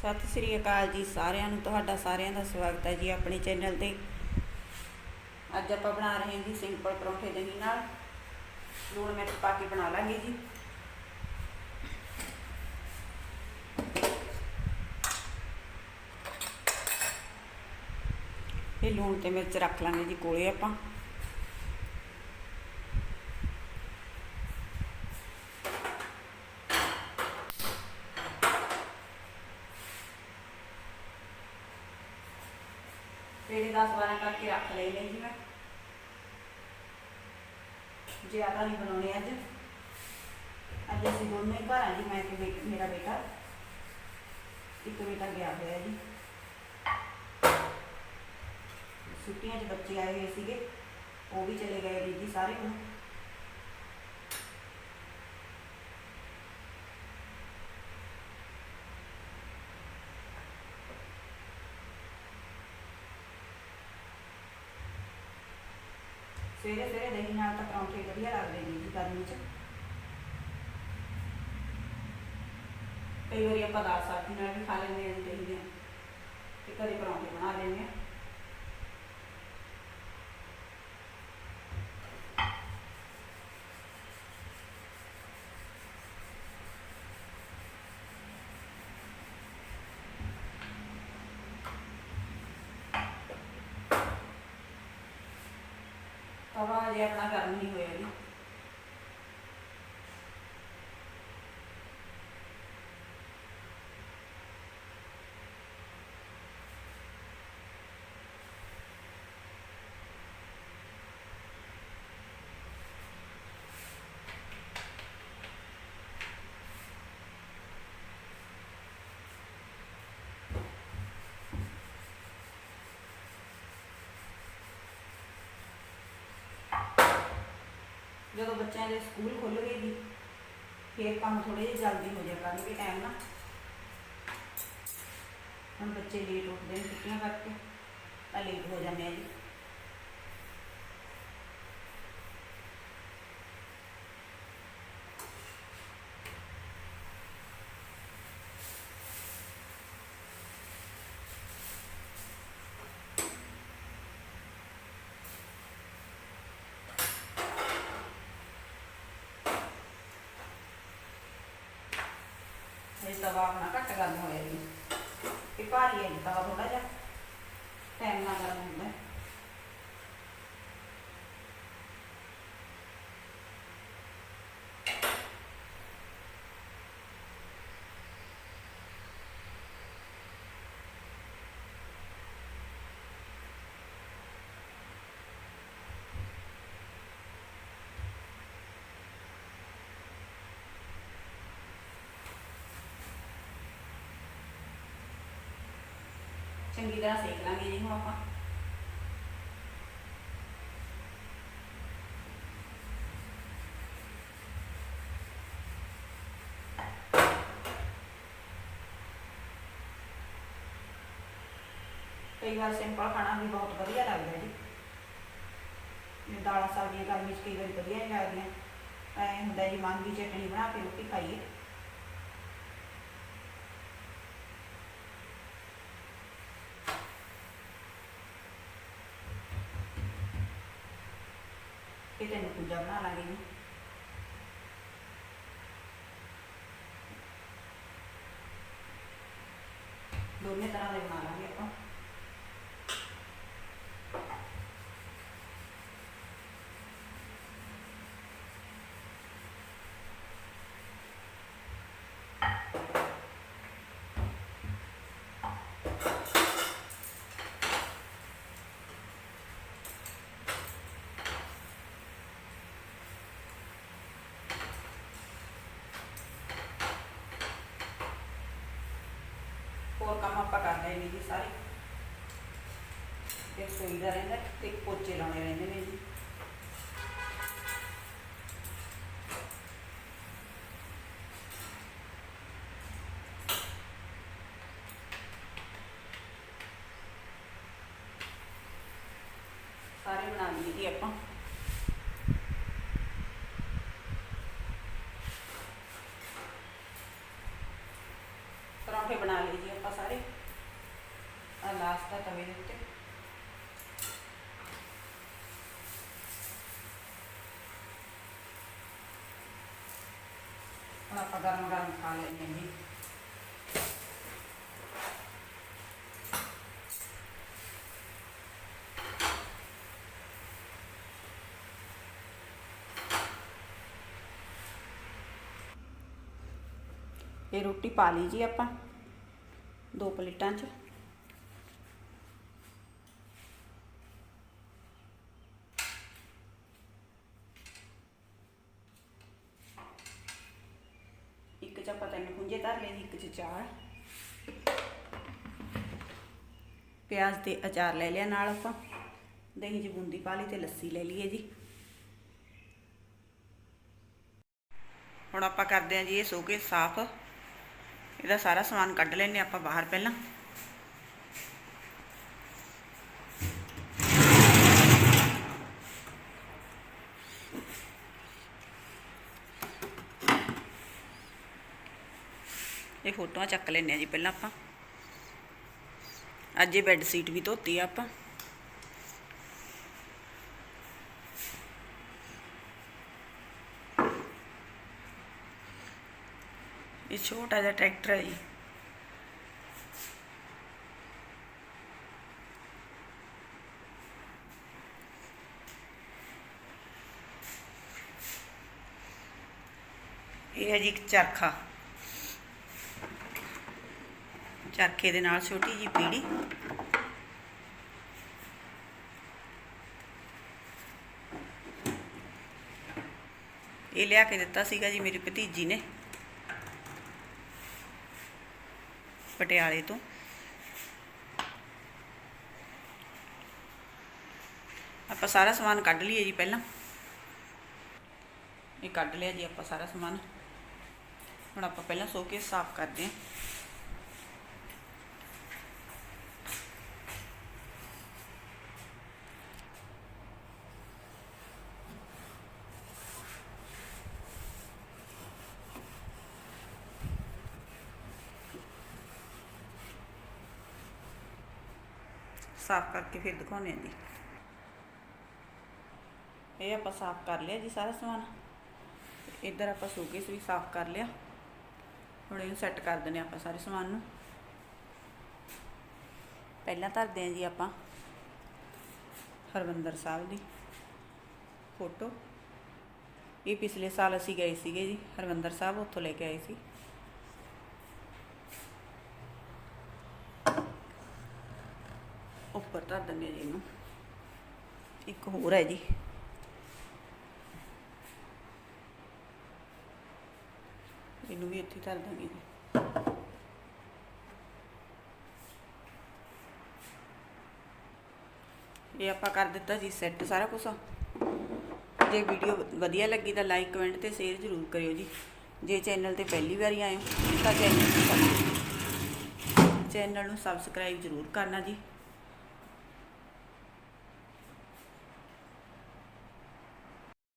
ਸਤਿ ਸ੍ਰੀ ਅਕਾਲ ਜੀ ਸਾਰਿਆਂ ਨੂੰ, ਤੁਹਾਡਾ ਸਾਰਿਆਂ ਦਾ ਸਵਾਗਤ ਹੈ ਜੀ ਆਪਣੇ ਚੈਨਲ ਤੇ। ਅੱਜ ਆਪਾਂ ਬਣਾ ਰਹੇ ਹਾਂ ਜੀ ਸਿੰਪਲ ਪਰੌਂਠੇ ਦਹੀਂ ਨਾਲ। ਲੂਣ ਮਿਰਚ ਪਾ ਕੇ ਬਣਾ ਲਾਂਗੇ ਜੀ। ਇਹ ਲੂਣ ਤੇ ਮਿਰਚ ਰੱਖ ਲਾਂਗੇ ਜੀ ਕੋਲੇ ਆਪਾਂ। ਪੇੜੇ 10 12 ਕਰਕੇ ਰੱਖ ਲਏ ਨੇ ਜੀ ਮੈਂ ਜ਼ਿਆਦਾ ਨਹੀਂ ਬਣਾਉਣੇ ਅੱਜ ਅੱਜ ਅਸੀਂ ਦੋਨੇ ਹੀ ਘਰ ਆ ਜੀ ਮੈਂ ਤੇ ਬੇਟ- ਮੇਰਾ ਬੇਟਾ ਇੱਕ ਬੇਟਾ ਗਿਆ ਹੋਇਆ ਜੀ ਛੁੱਟੀਆਂ 'ਚ ਬੱਚੇ ਆਏ ਹੋਏ ਸੀਗੇ ਉਹ ਵੀ ਚਲੇ ਗਏ ਵੀਰ ਜੀ ਸਾਰੇ ਹੁਣ ਸਵੇਰੇ ਸਵੇਰੇ ਦਹੀਂ ਨਾਲ ਤਾਂ ਪਰੌਂਠੇ ਵਧੀਆ ਲੱਗਦੇ ਨੇ ਜੀ ਗਰਮੀ 'ਚ। ਕਈ ਵਾਰੀ ਆਪਾਂ ਦਾਲ ਸਬਜ਼ੀ ਨਾਲ ਵੀ ਖਾ ਲੈਂਦੇ ਹਾਂ ਦਹੀਂ ਦੇ ਤੇ ਕਦੇ ਪਰੌਂਠੇ ਬਣਾ ਲੈਂਦੇ ਹਾਂ। ਤਵਾ ਅਜੇ ਆਪਣਾ ਗਰਮ ਨਹੀਂ ਹੋਇਆ ਜੀ। ਜਦੋਂ ਬੱਚਿਆਂ ਦੇ ਸਕੂਲ ਖੁੱਲ ਗਏ ਜੀ, ਫੇਰ ਕੰਮ ਥੋੜੇ ਜਿਹਾ ਜਲਦੀ ਹੋ ਜਾਇਆ ਕਰਨਗੇ ਟਾਈਮ ਨਾਲ। ਹੁਣ ਬੱਚੇ ਲੇਟ ਉੱਠਦੇ ਨੇ ਛੁੱਟੀਆਂ ਕਰਕੇ, ਤਾਂ ਲੇਟ ਹੋ ਜਾਂਦੇ ਆ ਜੀ। ਇਹ ਤਵਾ ਆਪਣਾ ਘੱਟ ਗਰਮ ਹੋਇਆ ਜੀ ਇਹ ਭਾਰੀ ਹੈ ਜੀ ਤਵਾ ਥੋੜਾ ਜਿਹਾ। ਟਾਈਮ ਨਾਲ ਗਰਮ ਹੁੰਦਾ ਚੰਗੀ ਤਰ੍ਹਾਂ ਸੇਕ ਲਾਂਗੇ ਜੀ ਹੁਣ ਆਪਾਂ ਕਈ ਵਾਰ ਸਿੰਪਲ ਖਾਣਾ ਵੀ ਬਹੁਤ ਵਧੀਆ ਲੱਗਦਾ ਜੀ ਜਿਵੇਂ ਦਾਲਾਂ ਸਬਜ਼ੀਆਂ ਗਰਮੀ 'ਚ ਕਈ ਵਾਰੀ ਵਧੀਆ ਨਹੀਂ ਲੱਗਦੀਆਂ ਐ ਹੁੰਦਾ ਜੀ ਮਾਂਗੀ ਚਟਣੀ ਬਣਾ ਕੇ ਰੋਟੀ ਖਾਈਏ ਇਹ ਤੈਨੂੰ ਪੂਜਾ ਬਣਾ ਲਾਂਗੇ ਜੀ ਦੋਨੇ ਤਰ੍ਹਾਂ ਦੇ ਬਣਾ ਲਾਂਗੇ ਆਪਾਂ ਹੋਰ ਕੰਮ ਨੇ ਜੀ ਸਾਰੇ। ਤੇ ਸੋਈ ਦਾ ਰਹਿੰਦਾ ਤੇ ਪੋਚੇ ਲਾਉਣੇ ਰਹਿੰਦੇ ਨੇ ਜੀ। ਸਾਰੇ ਬਣਾ ਲਈਏ ਜੀ ਆਪਾਂ। ਪਰੌਂਠੇ ਬਣਾ ਲਏ ਜੀ ਲਾਸਟ ਆ ਤਵੇ ਦੇ ਉੱਤੇ ਹੁਣ ਆਪਾਂ ਗਰਮ ਗਰਮ ਖਾ ਲੈਂਦੇ ਹਾਂ ਜੀ ਇਹ ਰੋਟੀ ਪਾ ਲਈ ਜੀ ਆਪਾਂ ਦੋ ਪਲੇਟਾਂ 'ਚ ਇੱਕ 'ਚ ਆਪਾਂ ਤਿੰਨ ਖੁੰਝੇ ਧਰ ਲਏ ਇੱਕ 'ਚ ਚਾਰ। ਪਿਆਜ਼ ਤੇ ਅਚਾਰ ਲੈ ਲਿਆ ਨਾਲ ਆਪਾਂ। ਦਹੀਂ 'ਚ ਬੂੰਦੀ ਪਾ ਲਈ ਤੇ ਲੱਸੀ ਲੈ ਲਈਏ ਜੀ। ਹੁਣ ਆਪਾਂ ਕਰਦੇ ਹਾਂ ਜੀ ਇਹ ਸੋਕੇ ਸਾਫ਼। ਇਹਦਾ ਸਾਰਾ ਸਮਾਨ ਕੱਢ ਲੈਣੇ ਆਪਾਂ ਬਾਹਰ ਪਹਿਲਾਂ। ਇਹ ਫੋਟੋਆਂ ਚੱਕ ਲੈਣੇ ਆ ਜੀ ਪਹਿਲਾਂ ਆਪਾਂ। ਅੱਜ ਇਹ ਬੈੱਡ ਸ਼ੀਟ ਵੀ ਧੋਤੀ ਆ ਆਪਾਂ। ਇਹ ਛੋਟਾ ਜਿਹਾ ਟਰੈਕਟਰ ਹੈ ਜੀ। ਇਹ ਹੈ ਜੀ ਇੱਕ ਚਰਖਾ। ਚਰਖੇ ਦੇ ਨਾਲ ਛੋਟੀ ਜੀ ਪੀੜੀ। ਇਹ ਲਿਆ ਕੇ ਦਿੱਤਾ ਸੀਗਾ ਜੀ ਮੇਰੀ ਭਤੀਜੀ ਨੇ, ਪਟਿਆਲੇ ਤੋਂ। ਆਪਾਂ ਸਾਰਾ ਸਮਾਨ ਕੱਢ ਲਈਏ ਜੀ ਪਹਿਲਾਂ। ਇਹ ਕੱਢ ਲਿਆ ਜੀ ਆਪਾਂ ਸਾਰਾ ਸਮਾਨ। ਹੁਣ ਆਪਾਂ ਪਹਿਲਾਂ ਸੋਕੇ ਸਾਫ਼ ਕਰਦੇ ਹਾਂ। ਸਾਫ਼ ਕਰਕੇ ਫਿਰ ਦਿਖਾਉਂਦੇ ਹਾਂ ਜੀ। ਇਹ ਆਪਾਂ ਸਾਫ਼ ਕਰ ਲਿਆ ਜੀ ਸਾਰਾ ਸਮਾਨ। ਇੱਧਰ ਆਪਾਂ ਸੂਕੇਸ ਵੀ ਸਾਫ਼ ਕਰ ਲਿਆ। ਹੁਣ ਇਹਨੂੰ ਸੈੱਟ ਕਰ ਦਿੰਦੇ ਹਾਂ ਆਪਾਂ ਸਾਰੇ ਸਮਾਨ ਨੂੰ। ਪਹਿਲਾਂ ਧਰਦੇ ਹਾਂ ਜੀ ਆਪਾਂ ਹਰਵਿੰਦਰ ਸਾਹਿਬ ਦੀ ਫੋਟੋ। ਇਹ ਪਿਛਲੇ ਸਾਲ ਅਸੀਂ ਗਏ ਸੀਗੇ ਜੀ, ਹਰਵਿੰਦਰ ਸਾਹਿਬ ਉੱਥੋਂ ਲੈ ਕੇ ਆਏ ਸੀ। ਉੱਪਰ ਧਰ ਦਿੰਦੇ ਹਾਂ ਜੀ ਇਹਨੂੰ। ਇੱਕ ਹੋਰ ਹੈ ਜੀ। ਇਹਨੂੰ ਵੀ ਇੱਥੇ ਧਰ ਦਾਂਗੇ ਜੀ ਇਹ ਆਪਾਂ ਕਰ ਦਿੱਤਾ ਜੀ ਸੈੱਟ ਸਾਰਾ ਕੁਝ ਜੇ ਵੀਡੀਓ ਵਧੀਆ ਲੱਗੀ ਤਾਂ ਲਾਈਕ ਕਮੈਂਟ ਤੇ ਸ਼ੇਅਰ ਜ਼ਰੂਰ ਕਰਿਓ ਜੀ। ਜੇ ਚੈਨਲ ਤੇ ਪਹਿਲੀ ਵਾਰੀ ਆਏ ਹੋ ਤਾਂ ਚੈਨਲ ਨੂੰ ਚੈਨਲ ਨੂੰ ਸਬਸਕ੍ਰਾਈਬ ਜ਼ਰੂਰ ਕਰਨਾ ਜੀ।